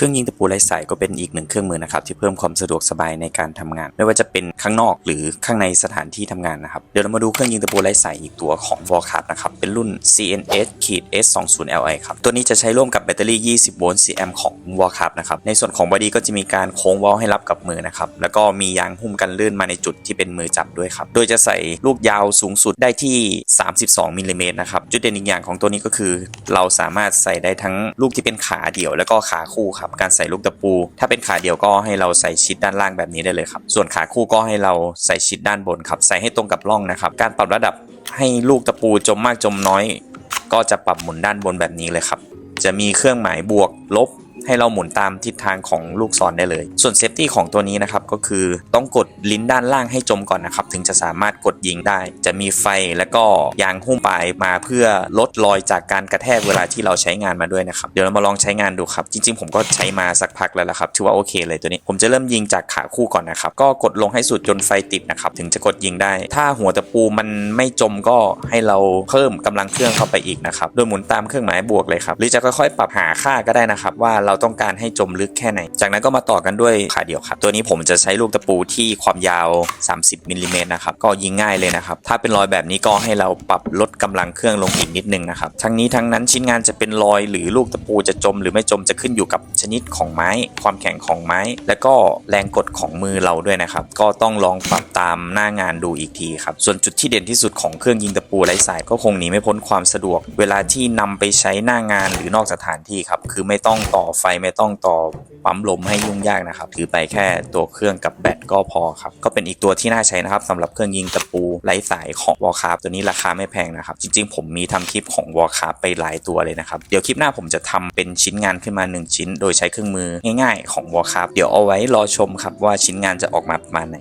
เครื่องยิงตะปูไร้สายก็เป็นอีกหนึ่งเครื่องมือนะครับที่เพิ่มความสะดวกสบายในการทำงาน ไม่ว่าจะเป็นข้างนอกหรือข้างในสถานที่ทำงานนะครับเดี๋ยวเรามาดูเครื่องยิงตะปูไร้สายอีกตัวของ v o l c a r นะครับเป็นรุ่น CNS ขีด S20Li ครับตัวนี้จะใช้ร่วมกับแบตเตอรี่ 20 โวลต์ CM ของ v o l c a r นะครับในส่วนของบอดี้ก็จะมีการโค้งวอลให้รับกับมือนะครับแล้วก็มียางหุ้มกันลื่นมาในจุดที่เป็นมือจับด้วยครับโดยจะใส่ลูกยาวสูงสุดได้ที่ 32มิลลิเมตรนะครับจุดเด่นอีกอย่างของตัวนี้ก็คือ เราสามารถใส่ได้ทั้งลูกที่เป็นขาเดี่ยว แล้วก็ขาคู่ครับการใส่ลูกตะปู ถ้าเป็นขาเดี่ยวก็ให้เราใส่ชิดด้านล่างแบบนี้ได้เลยครับ ส่วนขาคู่ก็ให้เราใส่ชิดด้านบนครับ ใส่ให้ตรงกับร่องนะครับ การปรับระดับให้ลูกตะปูจมมากจมน้อย ก็จะปรับหมุนด้านบนแบบนี้เลยครับ จะมีเครื่องหมายบวกลบ ให้เราหมุนตามทิศทางของลูกศรได้เลย ส่วนเซฟตี้ของตัวนี้นะครับก็คือต้องกดลิ้นด้านล่างให้จมก่อนนะครับ ถึงจะสามารถกดยิงได้ จะมีไฟและก็ยางหุ้มปลายมาเพื่อลดรอยจากการกระแทกเวลาที่เราใช้งานมาด้วยนะครับ เดี๋ยวเรามาลองใช้งานดูครับ จริง ๆ ผมก็ใช้มาสักพักแล้วละครับถือว่าโอเคเลยตัวนี้ ผมจะเริ่มยิงจากขาคู่ก่อนนะครับ ก็กดลงให้สุดจนไฟติดนะครับถึงจะกดยิงได้ ถ้าหัวตะปูมันไม่จมก็ให้เราเพิ่มกำลังเครื่องเข้าไปอีกนะครับโดยหมุนตามเครื่องหมายบวกเลยครับหรือจะค่อยๆ ปรับหาค่าก็ได้นะครับว่าเราต้องการให้จมลึกแค่ไหน จากนั้นก็มาต่อกันด้วยขาเดี่ยวครับ ตัวนี้ผมจะใช้ลูกตะปูที่ความยาว 30มิลลิเมตรนะครับ ก็ยิงง่ายเลยนะครับ ถ้าเป็นรอยแบบนี้ก็ให้เราปรับลดกำลังเครื่องลงอีกนิดนึงนะครับ ทั้งนี้ทั้งนั้นชิ้นงานจะเป็นรอยหรือลูกตะปูจะจมหรือไม่จมจะขึ้นอยู่กับชนิดของไม้ ความแข็งของไม้ และก็แรงกดของมือเราด้วยนะครับ ก็ต้องลองปรับตามหน้างานดูอีกทีครับ ส่วนจุดที่เด่นที่สุดของเครื่องยิงตะปูไร้สายก็คงหนีไม่พ้นความสะดวก เวลาที่นำไปใช้หน้างานหรือนอกสถานที่ครับ คือไม่ต้องต่อไฟไม่ต้องต่อปั๊มลมให้ยุ่งยากนะครับ ถือไปแค่ตัวเครื่องกับแบตก็พอครับ ก็เป็นอีกตัวที่น่าใช้นะครับสำหรับเครื่องยิงตะปูไร้สายของวอลคาร์ตัวนี้ราคาไม่แพงนะครับ จริงๆ ผมมีทำคลิปของวอลคาร์ไปหลายตัวเลยนะครับ เดี๋ยวคลิปหน้าผมจะทำเป็นชิ้นงานขึ้นมา 1 ชิ้น โดยใช้เครื่องมือง่าย ๆ ของวอลคาร์เดี๋ยวเอาไว้รอชมครับว่าชิ้นงานจะออกมาประมาณไหน